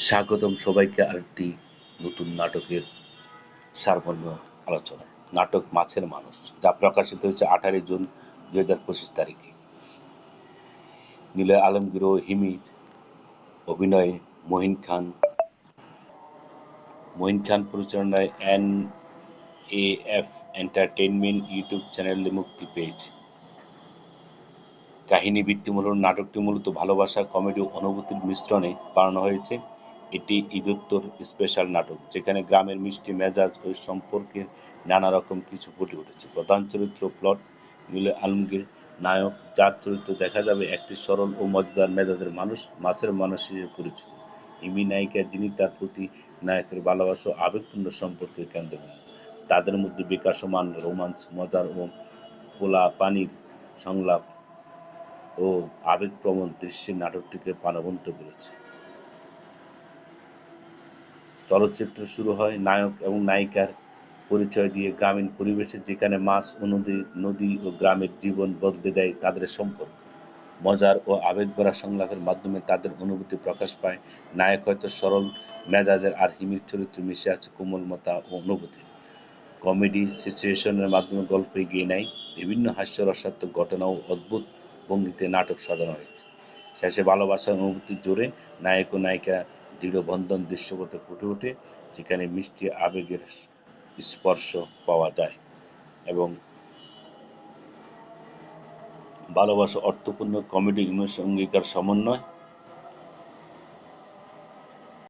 স্বাগতম সবাইকে আরেকটি নতুন নাটকের সারমর্ম আলোচনা নাটক মাছের মানুষ, যা প্রকাশিত হয়েছে আঠারোই জুন দুই হাজার পঁচিশ তারিখে। নীলয় আলমগীর ও হিমির অভিনয়ে মহিন খান। মহিন খান পরিচালনায় N A F entertainment YouTube চ্যানেলে মুক্তি পেয়েছে। কাহিনী ভিত্তিমূলক নাটকটি মূলত ভালোবাসা, কমেডি অনুভূতির মিশ্রণে বানানো হয়েছে। এটি ঈদোত্তর স্পেশাল নাটক, যেখানে গ্রামের মিষ্টি মেজাজ ও সম্পর্কের নানা রকম কিছু ফুটে উঠেছে। প্রধান চরিত্র প্লট নীলে আলমগীর, নায়ক, যার চরিত্র দেখা যাবে একটি সরল ও মজাদার মেজাজের মানুষ, মাছের মানুষ হিসেবে পরিচিত। ইমি নায়িকা যিনি তার প্রতি নায়কের ভালোবাসা ও আবেগপূর্ণ সম্পর্কের কেন্দ্রবিন্দু। তাদের মধ্যে বিকাশমান রোমান্স, মজার ও পোলা পানির সংলাপ ও আবেগপ্রবণ দৃশ্যে নাটকটিকে প্রাণবন্ত করেছে। চলচ্চিত্র শুরু হয় নায়ক এবং নায়িকার পরিচয় দিয়ে গ্রামীণ পরিবেশে, যেখানে মাছ ও নদী নদী ও গ্রামের জীবন বদলে দেয় তাদের সম্পর্ক মজার ও আবেগভরা সংলাপের মাধ্যমে তাদের অনুভূতি প্রকাশ পায়। নায়ক হয়তো সরল মেজাজের আর হিমির চরিত্র মিশে আছে কোমলমতা ও অনুভূতি। কমেডি সিচুয়েশনের মাধ্যমে গল্প এগিয়ে নেয়। বিভিন্ন হাস্যরসাত্মক ঘটনা ও অদ্ভুত ভঙ্গিতে নাটক সাজানো হয়েছে। শেষে ভালোবাসার অনুভূতির জোরে নায়ক ও নায়িকা দৃঢ় বন্ধন দৃশ্যপথে ফুটে ওঠে, যেখানে মিষ্টি আবেগের স্পর্শ পাওয়া যায় এবং ভালোবাসা অর্থপূর্ণ কমেডি ইমোশন অঙ্গীকার, সমন্বয়